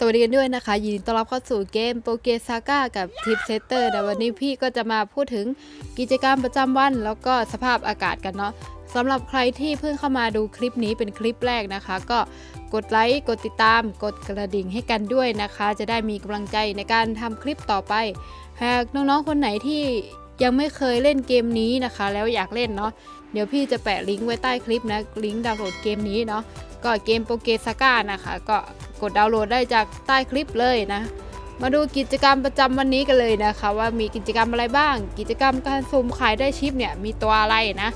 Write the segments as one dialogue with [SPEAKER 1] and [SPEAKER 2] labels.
[SPEAKER 1] สวัสดีกันด้วยนะคะ ยินดีต้อนรับเข้าสู่เกมโปเกซาก้ากับทิปเซตเตอร์แต่วันนี้พี่ก็จะมาพูดถึงกิจกรรมประจำวัน แล้วก็สภาพอากาศกันเนาะสำหรับใครที่เพิ่งเข้ามาดูคลิปนี้เป็นคลิปแรกนะคะ ก็กดไลค์กดติดตาม กดกระดิ่งให้กันด้วยนะคะ จะได้มีกำลังใจในการทำคลิปต่อไป หากน้องๆ คนไหนที่ยังไม่เคยเล่นเกมนี้นะคะ แล้วอยากเล่นเนาะเดี๋ยวพี่จะแปะลิงก์ไว้ใต้คลิปนะลิงก์ดาวน์โหลดเกมนี้เนาะก็เกมโปเกซาก้านะคะ ก็ กดดาวน์โหลดได้จากใต้คลิปเลยนะ มาดูกิจกรรมประจำวันนี้กันเลยนะคะ ว่ามีกิจกรรมอะไรบ้าง กิจกรรมการสุ่มขายได้ชิปเนี่ยมีตัวอะไรนะ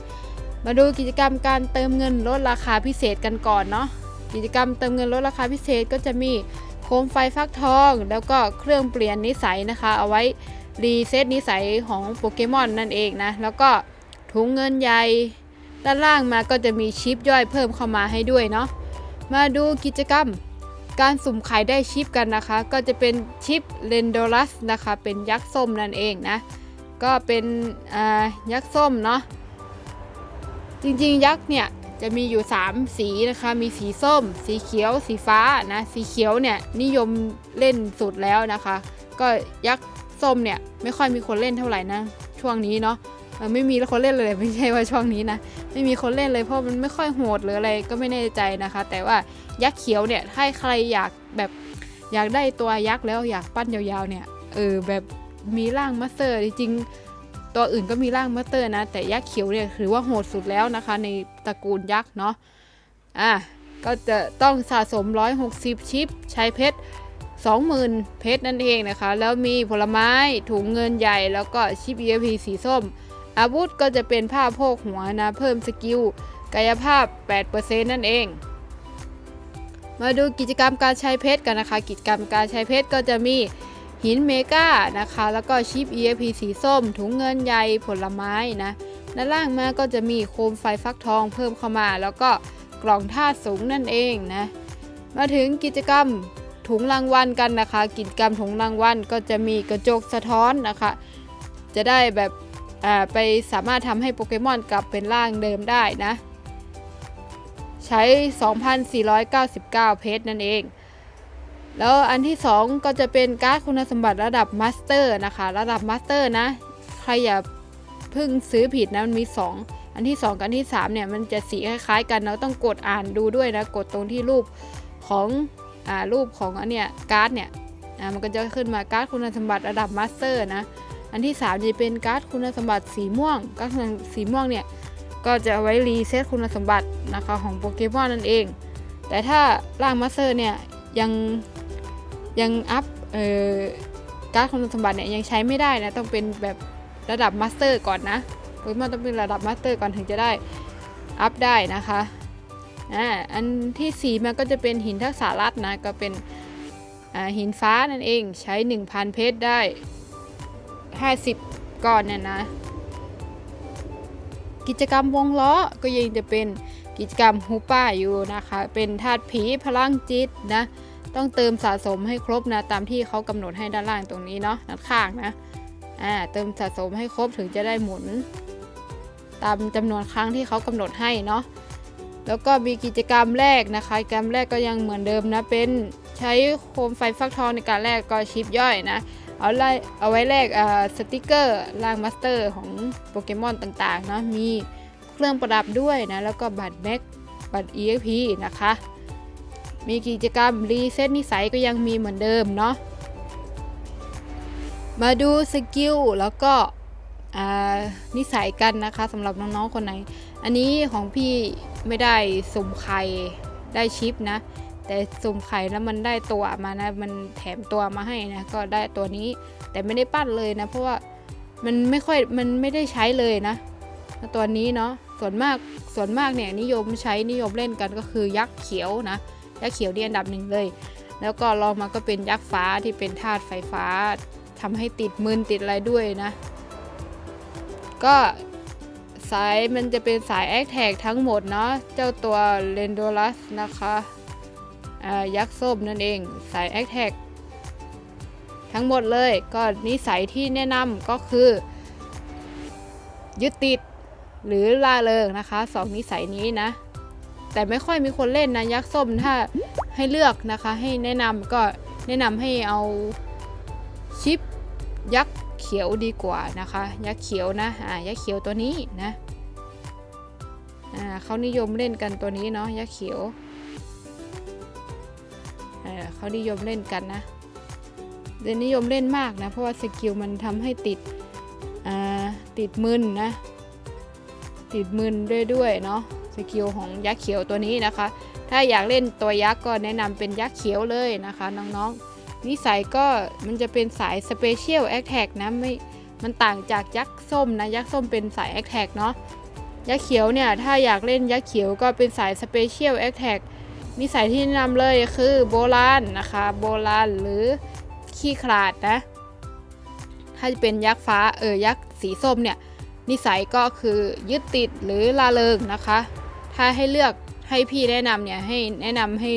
[SPEAKER 1] มาดูกิจกรรมการเติมเงินลดราคาพิเศษกันก่อนเนาะกิจกรรมเติมเงินลดราคาพิเศษก็จะมีโคมไฟฟักทอง แล้วก็เครื่องเปลี่ยนนิสัยนะคะ เอาไว้รีเซ็ตนิสัยของโปเกมอนนั่นเองนะ แล้วก็ถุงเงินใหญ่ด้านล่างมาก็จะมีชิปย่อยเพิ่มเข้ามาให้ด้วยเนาะมาดูกิจกรรม การสุ่มขายได้ชิปกันนะคะ ก็จะเป็นชิปเรนโดลัสนะคะ เป็นยักษ์ส้มนั่นเองนะ ก็เป็นยักษ์ส้มเนาะ จริงๆ ยักษ์เนี่ยจะมีอยู่ 3 สีนะคะ มีสีส้ม สีเขียว สีฟ้านะ สีเขียวเนี่ยนิยมเล่นสุดแล้วนะคะ ก็ยักษ์ส้มเนี่ยไม่ค่อยมีคนเล่นเท่าไหร่นะช่วงนี้เนาะ ไม่มีคนเล่นเลยไม่ใช่ว่าช่วงนี้นะไม่มีคนเล่นเลยเพราะมันไม่ค่อยโหดหรืออะไรก็ไม่แน่ใจนะคะ แต่ว่ายักษ์เขียวเนี่ยถ้าใครอยากแบบอยากได้ตัวยักษ์แล้วอยากปั้นยาวๆเนี่ยเออแบบมีร่างมาสเตอร์จริงๆตัวอื่นก็มีร่างมาสเตอร์นะ แต่ยักษ์เขียวเนี่ยถือว่าโหดสุดแล้วนะคะ ในตระกูลยักษ์เนาะอะก็จะต้องสะสม 160 ชิปใช้เพชร20,000 เพชรนั่นเองนะคะ แล้วมีผลไม้ถุงเงินใหญ่แล้วก็ชิป EMP สีส้ม อาวุธก็จะเป็นผ้าโพกหัวนะเพิ่มสกิลกายภาพ 8%นั่นเอง มาดูกิจกรรมการใช้เพชรกันนะคะ กิจกรรมการใช้เพชรก็จะมีหินเมกานะคะ แล้วก็ชิป EFP สีส้ม ถุงเงินใยผลไม้นะด้านล่างมาก็จะมีโคมไฟฟักทองเพิ่มเข้ามา แล้วก็กล่องธาตุสูงนั่นเองนะ มาถึงกิจกรรมถุงรางวัลกันนะคะ กิจกรรมถุงรางวัลก็จะมีกระจกสะท้อนนะคะ จะได้แบบ ไปสามารถทำให้โปเกมอนกลับเป็นร่างเดิมได้นะ ใช้ 2,499 เพชรนั่นเอง แล้วอันที่ 2 ก็จะเป็นการ์ดคุณสมบัติระดับมาสเตอร์นะคะ ระดับมาสเตอร์นะ ใครอย่าเพิ่งซื้อผิดนะ มันมี 2 อันที่ 2 กับอันที่ 3 เนี่ย มันจะสีคล้ายๆกันเราต้องกดอ่านดูด้วยนะ กดตรงที่รูปของอรูปของอันเนี้ยการ์ดเนี่ยมันก็จะขึ้นมาการ์ดคุณสมบัติระดับมาสเตอร์นะ อันที่3จะเป็นการ์ดคุณสมบัติสีม่วงการ์ดสีม่วงเนี่ยก็จะเอาไว้รีเซ็ตคุณสมบัตินะคะของโปเกมอนนั่นเอง แต่ถ้าร่างมาสเตอร์เนี่ยยังยังอัพเอ่อการ์ดคุณสมบัติเนี่ยยังใช้ไม่ได้นะต้องเป็นแบบระดับมาสเตอร์ก่อนนะโปเกมอนต้องเป็นระดับมาสเตอร์ก่อนถึงจะได้อัพได้นะคะอ่าอันที่4มันก็จะเป็นหินทักษะลัดนะก็เป็นหินฟ้านั่นเองใช้ 1,000 เพชรได้ 50ก้อนเนี่ยนะ กิจกรรมวงล้อก็ยังจะเป็นกิจกรรมฮูป้าอยู่นะคะ เป็นธาตุผีพลังจิตนะ ต้องเติมสะสมให้ครบนะ ตามที่เขากำหนดให้ด้านล่างตรงนี้เนาะด้านข้างนะอ่าเติมสะสมให้ครบถึงจะได้หมุน ตามจำนวนครั้งที่เขากำหนดให้เนาะแล้วก็มีกิจกรรมแรกนะคะกิจกรรมแรกก็ยังเหมือนเดิมนะ เป็นใช้โคมไฟฟักทองในการแลกก็ชิปย่อยนะ เอาไล่เอาไว้แลกสติกเกอร์ร่างมาสเตอร์ของโปเกมอนต่างๆเนาะมีเครื่องประดับด้วยนะ แล้วก็บัตรแม็กบัตร EXP นะคะ มีกิจกรรมรีเซ็ตนิสัยก็ยังมีเหมือนเดิมเนาะมาดูสกิลแล้วก็นิสัยกันนะคะสำหรับน้องๆคนไหน อันนี้ของพี่ไม่ได้สุ่มไข่ได้ชิปนะ แต่สุ่มไข่แล้วมันได้ตัวมานะ มันแถมตัวมาให้นะ ก็ได้ตัวนี้ แต่ไม่ได้ปั้นเลยนะ เพราะว่ามันไม่ค่อย มันไม่ได้ใช้เลยนะ ตัวนี้เนาะ ส่วนมาก ส่วนมากเนี่ยนิยมใช้นิยมเล่นกันก็คือยักษ์เขียวนะ ยักษ์เขียวนี่อันดับหนึ่งเลย แล้วก็ลองมาก็เป็นยักษ์ฟ้าที่เป็นธาตุไฟฟ้าทำให้ติดมืนติดอะไรด้วยนะ ก็สายมันจะเป็นสายแอคแท็กทั้งหมดเนาะ เจ้าตัวเรนโดลัสนะคะ ยักษ์ส้มนั่นเองสายแอคแท็กทั้งหมดเลยก็นิสัยที่แนะนำก็คือ ยึดติดหรือล่าเริงนะคะสองนิสัยนี้นะ แต่ไม่ค่อยมีคนเล่นนะยักษ์ส้มถ้าให้เลือกนะคะ ให้แนะนำก็แนะนำให้เอาชิปยักษ์เขียวดีกว่านะคะ ยักษ์เขียวนะอ่ายักษ์เขียวตัวนี้นะอ่าเขานิยมเล่นกันตัวนี้เนาะยักษ์เขียว เขานิยมเล่นกันนะเดนนิยมเล่นมากนะ เพราะว่าสกิลมันทำให้ติดติดมึนนะ ติดมึนด้วยด้วยเนาะสกิลของยักษ์เขียวตัวนี้นะคะ ถ้าอยากเล่นตัวยักษ์ก็แนะนำเป็นยักษ์เขียวเลยนะคะน้องๆ นิสัยก็มันจะเป็นสายสเปเชียลแอคแท็กนะไม่มันต่างจากยักษ์ส้มนะ ยักษ์ส้มเป็นสายแอคแท็กเนาะยักษ์เขียวเนี่ย ถ้าอยากเล่นยักษ์เขียวก็เป็นสายสเปเชียลแอคแท็ก นิสัยที่แนะนำเลยคือโบราณนะคะ โบราณหรือขี้ขลาดนะ ถ้าจะเป็นยักษ์ฟ้าเออยักษ์สีส้มเนี่ยนิสัยก็คือยึดติดหรือลาเริงนะคะ ถ้าให้เลือกให้พี่แนะนำเนี่ยให้แนะนำให้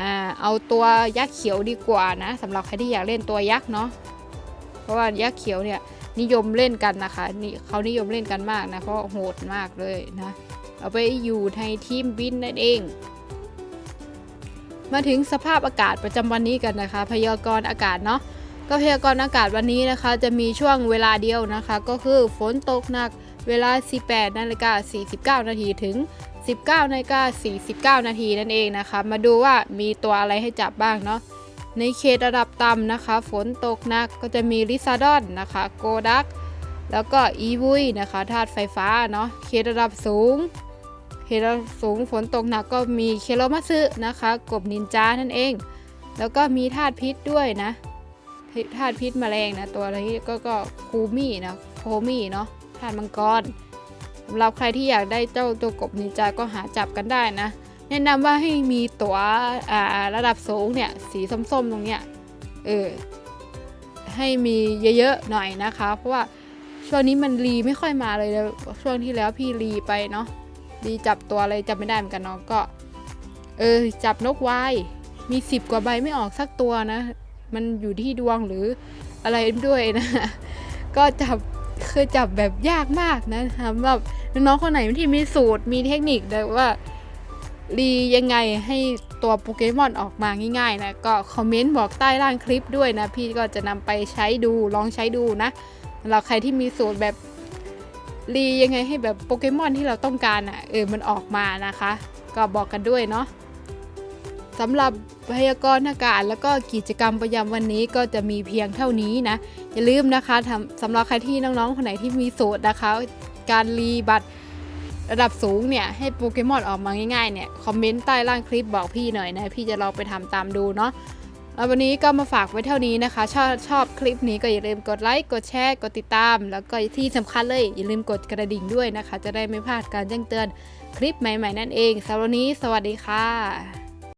[SPEAKER 1] อ่าเอาตัวยักษ์เขียวดีกว่านะสำหรับใครที่อยากเล่นตัวยักษ์เนาะเพราะว่ายักษ์เขียวเนี่ยนิยมเล่นกันนะคะนี่เขานิยมเล่นกันมากนะเพราะโหดมากเลยนะ เอาไปอยู่ในทีมบินนั่นเอง มาถึงสภาพอากาศประจำวันนี้กันนะคะ พยากรณ์อากาศเนาะก็พยากรณ์อากาศวันนี้นะคะ จะมีช่วงเวลาเดียวนะคะ ก็คือฝนตกหนักเวลา 18นาฬิกา49 นาทีถึง 19นาฬิกา49 นาทีนั่นเองนะคะ มาดูว่ามีตัวอะไรให้จับบ้างเนาะในเขตระดับต่ำนะคะ ฝนตกหนักก็จะมีลิซาดอนนะคะ โกดัก แล้วก็อีวุยนะคะธาตุไฟฟ้าเนาะเขตระดับสูง เขตระดับสูงฝนตกหนักก็มีเคโรมัสึนะคะ กบนินจานั่นเอง แล้วก็มีธาตุพิษด้วยนะธาตุพิษแมลงนะตัวนี้ก็ก็คูมี่นะโคมี่เนาะธาตุมังกรสำหรับใครที่อยากได้เจ้าตัวกบนินจาก็หาจับกันได้นะ แนะนำว่าให้มีตัวอ่าระดับสูงเนี่ยสีส้มๆตรงเนี้ยเออให้มีเยอะๆหน่อยนะคะ เพราะว่าช่วงนี้มันรีไม่ค่อยมาเลยแล้วช่วงที่แล้วพี่รีไปเนาะ รีจับตัวอะไรจำไม่ได้เหมือนกันเนาะก็ เออจับนกวายมีสิบกว่าใบไม่ออกสักตัวนะ มันอยู่ที่ดวงหรืออะไรด้วยนะ ก็จับคือจับแบบยากมากนะสำหรับน้องคนไหนที่มีสูตรมีเทคนิคแต่ว่ารียังไงให้ตัวโปเกมอนออกมาง่ายๆนะก็คอมเมนต์บอกใต้ล่างคลิปด้วยนะ พี่ก็จะนำไปใช้ดูลองใช้ดูนะสำหรับใครที่มีสูตรแบบ รียังไงให้แบบโปเกมอนที่เราต้องการอะเออมันออกมานะคะ ก็บอกกันด้วยเนาะสำหรับพยากรณ์อากาศแล้วก็กิจกรรมประจำวันนี้ก็จะมีเพียงเท่านี้นะ อย่าลืมนะคะทำสำหรับใครที่น้องๆคนไหนที่มีสูตรนะคะ การรีบัตรระดับสูงเนี่ยให้โปเกมอนออกมาง่ายๆเนี่ยคอมเมนต์ใต้ล่างคลิปบอกพี่หน่อยนะ พี่จะลองไปทำตามดูเนาะ แล้ววันนี้ก็มาฝากไว้เท่านี้นะคะ ชอบชอบคลิปนี้ก็อย่าลืมกดไลค์กดแชร์กดติดตาม แล้วก็ที่สำคัญเลยอย่าลืมกดกระดิ่งด้วยนะคะ จะได้ไม่พลาดการแจ้งเตือนคลิปใหม่ ๆ นั่นเองสำหรับวันนี้สวัสดีค่ะ